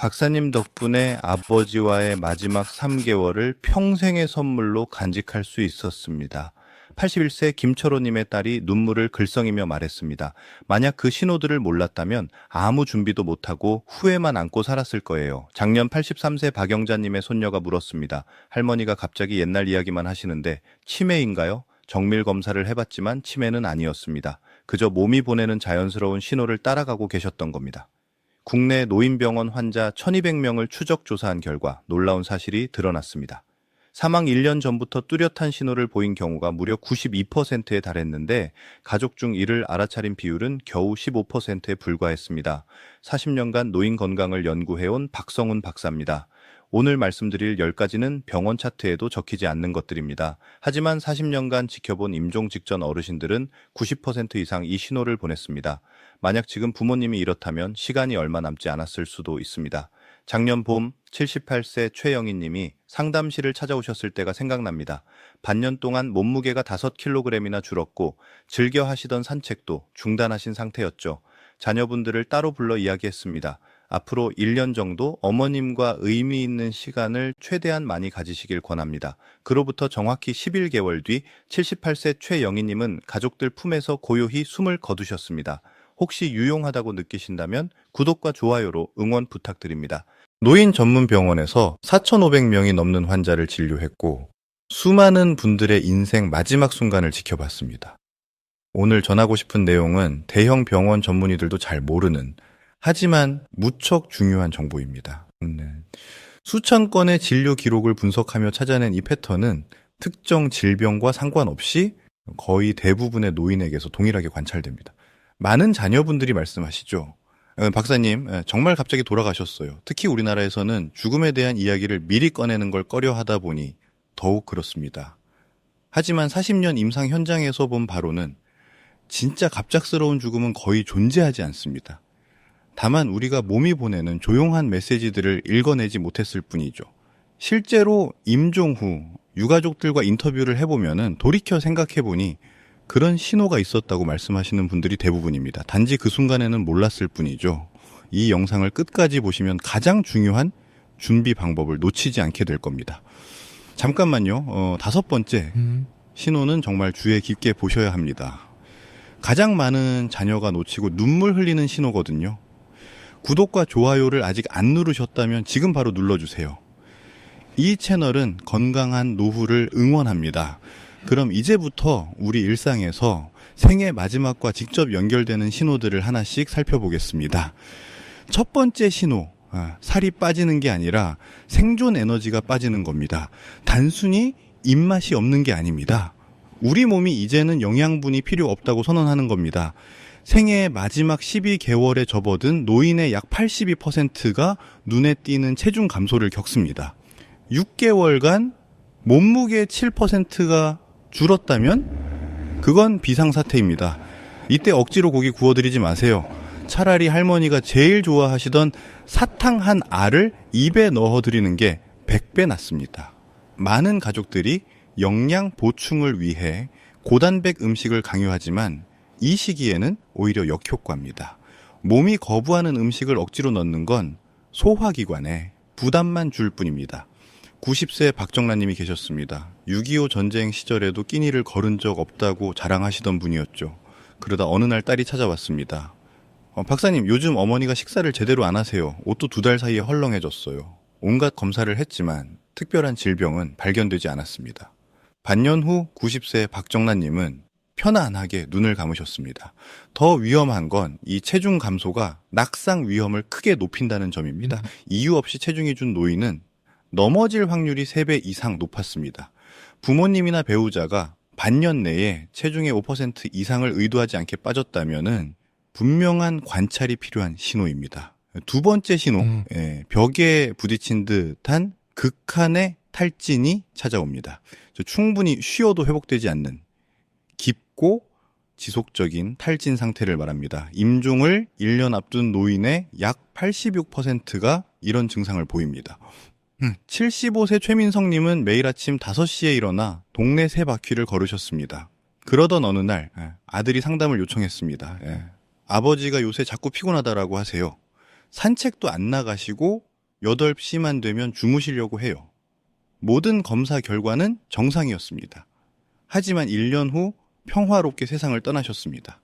박사님 덕분에 아버지와의 마지막 3개월을 평생의 선물로 간직할 수 있었습니다. 81세 김철호님의 딸이 눈물을 글썽이며 말했습니다. 만약 그 신호들을 몰랐다면 아무 준비도 못하고 후회만 안고 살았을 거예요. 작년 83세 박영자님의 손녀가 물었습니다. 할머니가 갑자기 옛날 이야기만 하시는데 치매인가요? 정밀 검사를 해봤지만 치매는 아니었습니다. 그저 몸이 보내는 자연스러운 신호를 따라가고 계셨던 겁니다. 국내 노인병원 환자 1200명을 추적 조사한 결과 놀라운 사실이 드러났습니다. 사망 1년 전부터 뚜렷한 신호를 보인 경우가 무려 92%에 달했는데 가족 중 이를 알아차린 비율은 겨우 15%에 불과했습니다. 40년간 노인 건강을 연구해온 박성훈 박사입니다. 오늘 말씀드릴 10가지는 병원 차트에도 적히지 않는 것들입니다. 하지만 40년간 지켜본 임종 직전 어르신들은 90% 이상 이 신호를 보냈습니다. 만약 지금 부모님이 이렇다면 시간이 얼마 남지 않았을 수도 있습니다. 작년 봄 78세 최영희 님이 상담실을 찾아오셨을 때가 생각납니다. 반년 동안 몸무게가 5kg이나 줄었고 즐겨 하시던 산책도 중단하신 상태였죠. 자녀분들을 따로 불러 이야기했습니다. 앞으로 1년 정도 어머님과 의미 있는 시간을 최대한 많이 가지시길 권합니다. 그로부터 정확히 11개월 뒤 78세 최영희님은 가족들 품에서 고요히 숨을 거두셨습니다. 혹시 유용하다고 느끼신다면 구독과 좋아요로 응원 부탁드립니다. 노인 전문 병원에서 4,500명이 넘는 환자를 진료했고 수많은 분들의 인생 마지막 순간을 지켜봤습니다. 오늘 전하고 싶은 내용은 대형 병원 전문의들도 잘 모르는 하지만 무척 중요한 정보입니다. 네. 수천 건의 진료 기록을 분석하며 찾아낸 이 패턴은 특정 질병과 상관없이 거의 대부분의 노인에게서 동일하게 관찰됩니다. 많은 자녀분들이 말씀하시죠. 어, 박사님, 예, 정말 갑자기 돌아가셨어요. 특히 우리나라에서는 죽음에 대한 이야기를 미리 꺼내는 걸 꺼려 하다 보니 더욱 그렇습니다. 하지만 40년 임상 현장에서 본 바로는 진짜 갑작스러운 죽음은 거의 존재하지 않습니다. 다만 우리가 몸이 보내는 조용한 메시지들을 읽어내지 못했을 뿐이죠. 실제로 임종 후 유가족들과 인터뷰를 해보면은 돌이켜 생각해보니 그런 신호가 있었다고 말씀하시는 분들이 대부분입니다. 단지 그 순간에는 몰랐을 뿐이죠. 이 영상을 끝까지 보시면 가장 중요한 준비 방법을 놓치지 않게 될 겁니다. 잠깐만요. 어, 다섯 번째 음. 신호는 정말 주의 깊게 보셔야 합니다. 가장 많은 자녀가 놓치고 눈물 흘리는 신호거든요. 구독과 좋아요를 아직 안 누르셨다면 지금 바로 눌러주세요. 이 채널은 건강한 노후를 응원합니다. 그럼 이제부터 우리 일상에서 생애 마지막과 직접 연결되는 신호들을 하나씩 살펴보겠습니다. 첫 번째 신호, 아, 살이 빠지는 게 아니라 생존 에너지가 빠지는 겁니다. 단순히 입맛이 없는 게 아닙니다. 우리 몸이 이제는 영양분이 필요 없다고 선언하는 겁니다. 생애의 마지막 12개월에 접어든 노인의 약 82%가 눈에 띄는 체중 감소를 겪습니다. 6개월간 몸무게 7%가 줄었다면 그건 비상사태입니다. 이때 억지로 고기 구워드리지 마세요. 차라리 할머니가 제일 좋아하시던 사탕 한 알을 입에 넣어드리는 게 100배 낫습니다. 많은 가족들이 영양 보충을 위해 고단백 음식을 강요하지만 이 시기에는 오히려 역효과입니다. 몸이 거부하는 음식을 억지로 넣는 건 소화기관에 부담만 줄 뿐입니다. 90세 박정란님이 계셨습니다. 6.25 전쟁 시절에도 끼니를 걸은 적 없다고 자랑하시던 분이었죠. 그러다 어느 날 딸이 찾아왔습니다. 어, 박사님, 요즘 어머니가 식사를 제대로 안 하세요. 옷도 두 달 사이에 헐렁해졌어요. 온갖 검사를 했지만 특별한 질병은 발견되지 않았습니다. 반년 후 90세 박정란님은 편안하게 눈을 감으셨습니다. 더 위험한 건 이 체중 감소가 낙상 위험을 크게 높인다는 점입니다. 음. 이유 없이 체중이 준 노인은 넘어질 확률이 3배 이상 높았습니다. 부모님이나 배우자가 반년 내에 체중의 5% 이상을 의도하지 않게 빠졌다면은 분명한 관찰이 필요한 신호입니다. 두 번째 신호, 음. 예, 벽에 부딪힌 듯한 극한의 탈진이 찾아옵니다. 충분히 쉬어도 회복되지 않는 깊고 지속적인 탈진 상태를 말합니다. 임종을 1년 앞둔 노인의 약 86%가 이런 증상을 보입니다. 75세 음, 최민성님은 매일 아침 5시에 일어나 동네 세 바퀴를 걸으셨습니다. 그러던 어느 날 예, 아들이 상담을 요청했습니다. 예. 아버지가 요새 자꾸 피곤하다라고 하세요. 산책도 안 나가시고 8시만 되면 주무시려고 해요. 모든 검사 결과는 정상이었습니다. 하지만 1년 후 평화롭게 세상을 떠나셨습니다.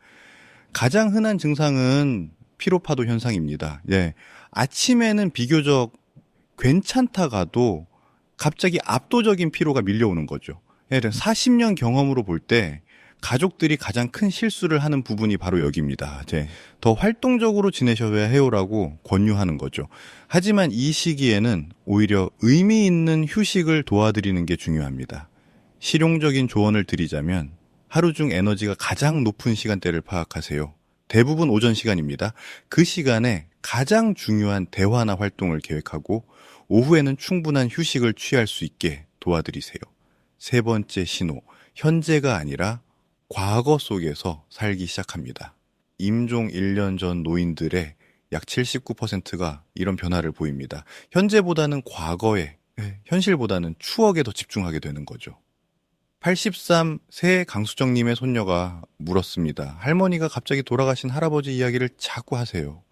가장 흔한 증상은 피로파도 현상입니다. 예. 아침에는 비교적 괜찮다가도 갑자기 압도적인 피로가 밀려오는 거죠. 예, 40년 경험으로 볼 때 가족들이 가장 큰 실수를 하는 부분이 바로 여기입니다. 이제 더 활동적으로 지내셔야 해요라고 권유하는 거죠. 하지만 이 시기에는 오히려 의미 있는 휴식을 도와드리는 게 중요합니다. 실용적인 조언을 드리자면 하루 중 에너지가 가장 높은 시간대를 파악하세요. 대부분 오전 시간입니다. 그 시간에 가장 중요한 대화나 활동을 계획하고 오후에는 충분한 휴식을 취할 수 있게 도와드리세요. 세 번째 신호, 현재가 아니라 과거 속에서 살기 시작합니다. 임종 1년 전 노인들의 약 79%가 이런 변화를 보입니다. 현재보다는 과거에, 예, 현실보다는 추억에 더 집중하게 되는 거죠. 83세 강수정님의 손녀가 물었습니다. 할머니가 갑자기 돌아가신 할아버지 이야기를 자꾸 하세요.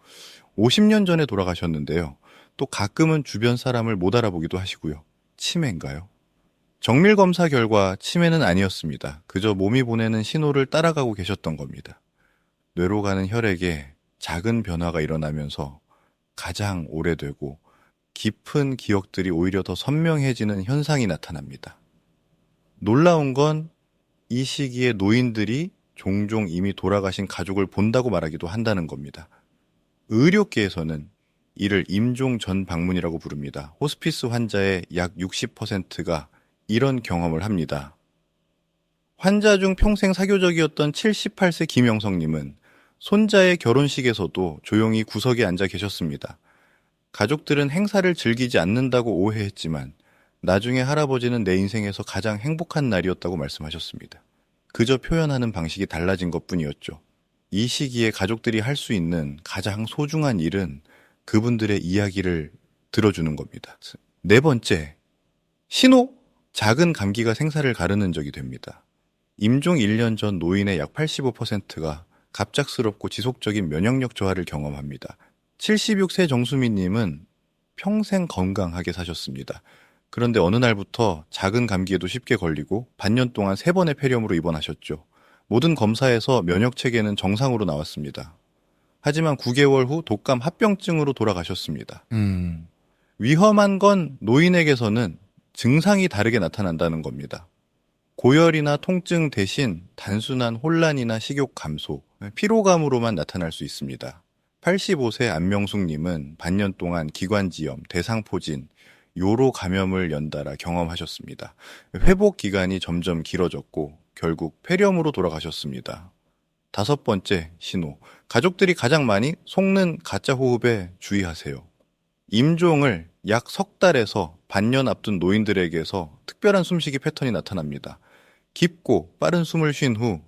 50년 전에 돌아가셨는데요. 또 가끔은 주변 사람을 못 알아보기도 하시고요. 치매인가요? 정밀 검사 결과 치매는 아니었습니다. 그저 몸이 보내는 신호를 따라가고 계셨던 겁니다. 뇌로 가는 혈액에 작은 변화가 일어나면서 가장 오래되고 깊은 기억들이 오히려 더 선명해지는 현상이 나타납니다. 놀라운 건 이 시기에 노인들이 종종 이미 돌아가신 가족을 본다고 말하기도 한다는 겁니다. 의료계에서는 이를 임종 전 방문이라고 부릅니다. 호스피스 환자의 약 60%가 이런 경험을 합니다. 환자 중 평생 사교적이었던 78세 김영성님은 손자의 결혼식에서도 조용히 구석에 앉아 계셨습니다. 가족들은 행사를 즐기지 않는다고 오해했지만 나중에 할아버지는 내 인생에서 가장 행복한 날이었다고 말씀하셨습니다. 그저 표현하는 방식이 달라진 것 뿐이었죠. 이 시기에 가족들이 할 수 있는 가장 소중한 일은 그분들의 이야기를 들어주는 겁니다. 네 번째, 신호? 작은 감기가 생사를 가르는 적이 됩니다. 임종 1년 전 노인의 약 85%가 갑작스럽고 지속적인 면역력 저하를 경험합니다. 76세 정수민님은 평생 건강하게 사셨습니다. 그런데 어느 날부터 작은 감기에도 쉽게 걸리고 반년 동안 세 번의 폐렴으로 입원하셨죠. 모든 검사에서 면역 체계는 정상으로 나왔습니다. 하지만 9개월 후 독감 합병증으로 돌아가셨습니다. 음. 위험한 건 노인에게서는 증상이 다르게 나타난다는 겁니다. 고열이나 통증 대신 단순한 혼란이나 식욕 감소, 피로감으로만 나타날 수 있습니다. 85세 안명숙님은 반년 동안 기관지염, 대상포진, 요로 감염을 연달아 경험하셨습니다. 회복 기간이 점점 길어졌고 결국 폐렴으로 돌아가셨습니다. 다섯 번째 신호. 가족들이 가장 많이 속는 가짜 호흡에 주의하세요. 임종을 약 석 달에서 반년 앞둔 노인들에게서 특별한 숨쉬기 패턴이 나타납니다. 깊고 빠른 숨을 쉰 후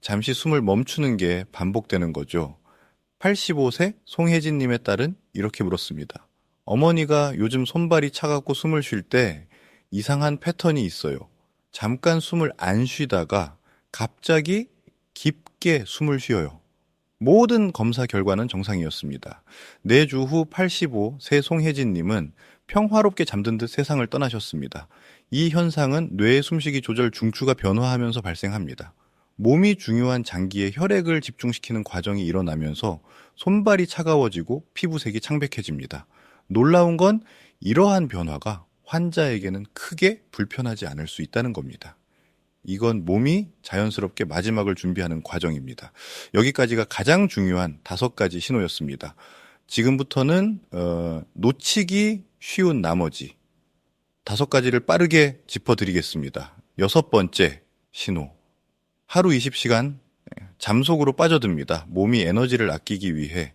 잠시 숨을 멈추는 게 반복되는 거죠. 85세 송혜진님의 딸은 이렇게 물었습니다. 어머니가 요즘 손발이 차갑고 숨을 쉴 때 이상한 패턴이 있어요. 잠깐 숨을 안 쉬다가 갑자기 깊게 숨을 쉬어요. 모든 검사 결과는 정상이었습니다. 4주 후 85 세 송혜진님은 평화롭게 잠든 듯 세상을 떠나셨습니다. 이 현상은 뇌의 숨쉬기 조절 중추가 변화하면서 발생합니다. 몸이 중요한 장기에 혈액을 집중시키는 과정이 일어나면서 손발이 차가워지고 피부색이 창백해집니다. 놀라운 건 이러한 변화가 환자에게는 크게 불편하지 않을 수 있다는 겁니다. 이건 몸이 자연스럽게 마지막을 준비하는 과정입니다. 여기까지가 가장 중요한 다섯 가지 신호였습니다. 지금부터는 어, 놓치기 쉬운 나머지 다섯 가지를 빠르게 짚어드리겠습니다. 여섯 번째 신호. 하루 20시간 잠속으로 빠져듭니다. 몸이 에너지를 아끼기 위해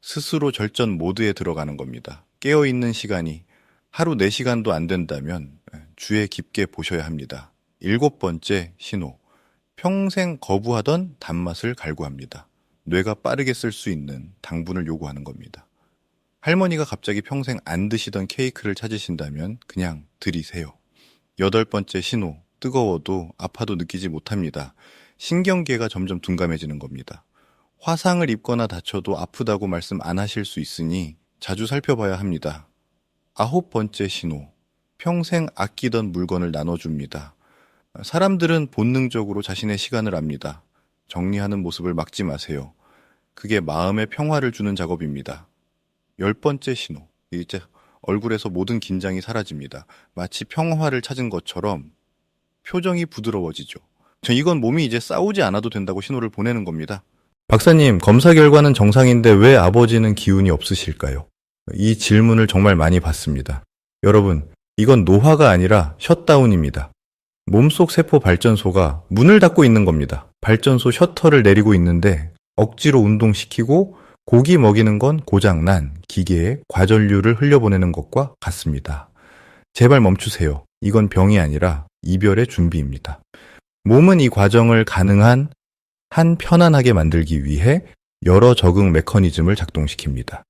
스스로 절전 모드에 들어가는 겁니다. 깨어있는 시간이 하루 4시간도 안 된다면 주에 깊게 보셔야 합니다. 일곱 번째 신호. 평생 거부하던 단맛을 갈구합니다. 뇌가 빠르게 쓸 수 있는 당분을 요구하는 겁니다. 할머니가 갑자기 평생 안 드시던 케이크를 찾으신다면 그냥 드리세요. 여덟 번째 신호. 뜨거워도 아파도 느끼지 못합니다. 신경계가 점점 둔감해지는 겁니다. 화상을 입거나 다쳐도 아프다고 말씀 안 하실 수 있으니 자주 살펴봐야 합니다. 아홉 번째 신호. 평생 아끼던 물건을 나눠줍니다. 사람들은 본능적으로 자신의 시간을 압니다. 정리하는 모습을 막지 마세요. 그게 마음의 평화를 주는 작업입니다. 열 번째 신호. 이제 얼굴에서 모든 긴장이 사라집니다. 마치 평화를 찾은 것처럼 표정이 부드러워지죠. 저 이건 몸이 이제 싸우지 않아도 된다고 신호를 보내는 겁니다. 박사님, 검사 결과는 정상인데 왜 아버지는 기운이 없으실까요? 이 질문을 정말 많이 받습니다. 여러분, 이건 노화가 아니라 셧다운입니다. 몸속 세포 발전소가 문을 닫고 있는 겁니다. 발전소 셔터를 내리고 있는데 억지로 운동시키고 고기 먹이는 건 고장난 기계에 과전류를 흘려보내는 것과 같습니다. 제발 멈추세요. 이건 병이 아니라 이별의 준비입니다. 몸은 이 과정을 가능한 한 편안하게 만들기 위해 여러 적응 메커니즘을 작동시킵니다.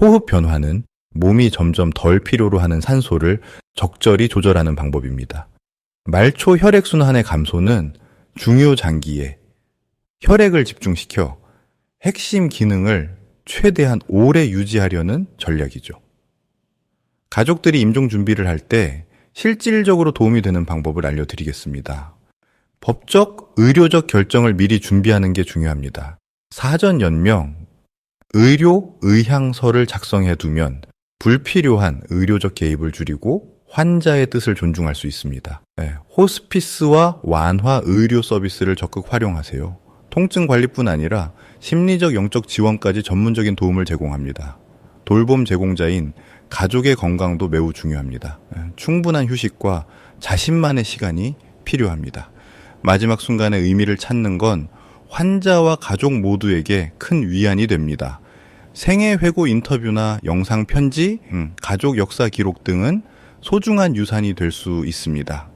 호흡 변화는 몸이 점점 덜 필요로 하는 산소를 적절히 조절하는 방법입니다. 말초 혈액순환의 감소는 중요 장기에 혈액을 집중시켜 핵심 기능을 최대한 오래 유지하려는 전략이죠. 가족들이 임종 준비를 할 때 실질적으로 도움이 되는 방법을 알려드리겠습니다. 법적, 의료적 결정을 미리 준비하는 게 중요합니다. 사전 연명, 의료 의향서를 작성해 두면 불필요한 의료적 개입을 줄이고 환자의 뜻을 존중할 수 있습니다. 네, 호스피스와 완화 의료 서비스를 적극 활용하세요. 통증 관리뿐 아니라 심리적 영적 지원까지 전문적인 도움을 제공합니다. 돌봄 제공자인 가족의 건강도 매우 중요합니다. 네, 충분한 휴식과 자신만의 시간이 필요합니다. 마지막 순간의 의미를 찾는 건 환자와 가족 모두에게 큰 위안이 됩니다. 생애 회고 인터뷰나 영상 편지, 음, 가족 역사 기록 등은 소중한 유산이 될 수 있습니다.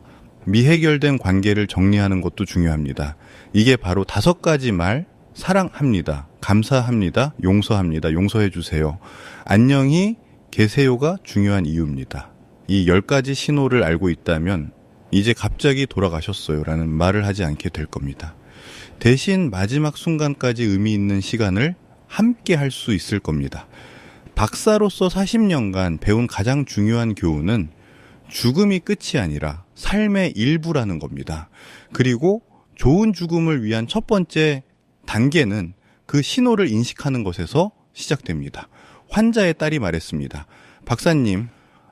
미해결된 관계를 정리하는 것도 중요합니다. 이게 바로 다섯 가지 말, 사랑합니다. 감사합니다. 용서합니다. 용서해 주세요. 안녕히 계세요가 중요한 이유입니다. 이 열 가지 신호를 알고 있다면 이제 갑자기 돌아가셨어요. 라는 말을 하지 않게 될 겁니다. 대신 마지막 순간까지 의미 있는 시간을 함께 할 수 있을 겁니다. 박사로서 40년간 배운 가장 중요한 교훈은 죽음이 끝이 아니라 삶의 일부라는 겁니다. 그리고 좋은 죽음을 위한 첫 번째 단계는 그 신호를 인식하는 것에서 시작됩니다. 환자의 딸이 말했습니다. 박사님,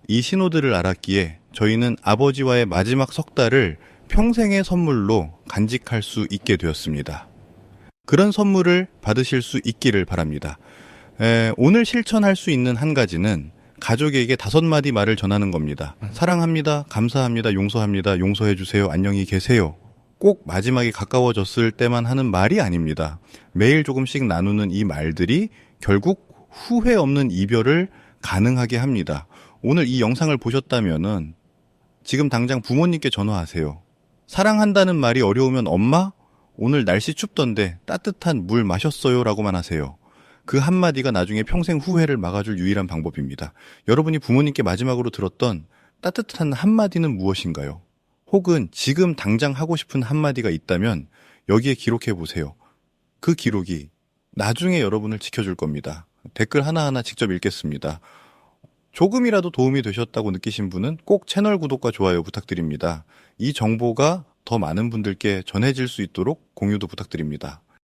이 신호들을 알았기에 저희는 아버지와의 마지막 석 달을 평생의 선물로 간직할 수 있게 되었습니다. 그런 선물을 받으실 수 있기를 바랍니다. 에, 오늘 실천할 수 있는 한 가지는 가족에게 다섯 마디 말을 전하는 겁니다. 사랑합니다. 감사합니다. 용서합니다. 용서해 주세요. 안녕히 계세요. 꼭 마지막에 가까워졌을 때만 하는 말이 아닙니다. 매일 조금씩 나누는 이 말들이 결국 후회 없는 이별을 가능하게 합니다. 오늘 이 영상을 보셨다면은 지금 당장 부모님께 전화하세요. 사랑한다는 말이 어려우면 엄마? 오늘 날씨 춥던데 따뜻한 물 마셨어요? 라고만 하세요. 그 한마디가 나중에 평생 후회를 막아줄 유일한 방법입니다. 여러분이 부모님께 마지막으로 들었던 따뜻한 한마디는 무엇인가요? 혹은 지금 당장 하고 싶은 한마디가 있다면 여기에 기록해 보세요. 그 기록이 나중에 여러분을 지켜줄 겁니다. 댓글 하나하나 직접 읽겠습니다. 조금이라도 도움이 되셨다고 느끼신 분은 꼭 채널 구독과 좋아요 부탁드립니다. 이 정보가 더 많은 분들께 전해질 수 있도록 공유도 부탁드립니다.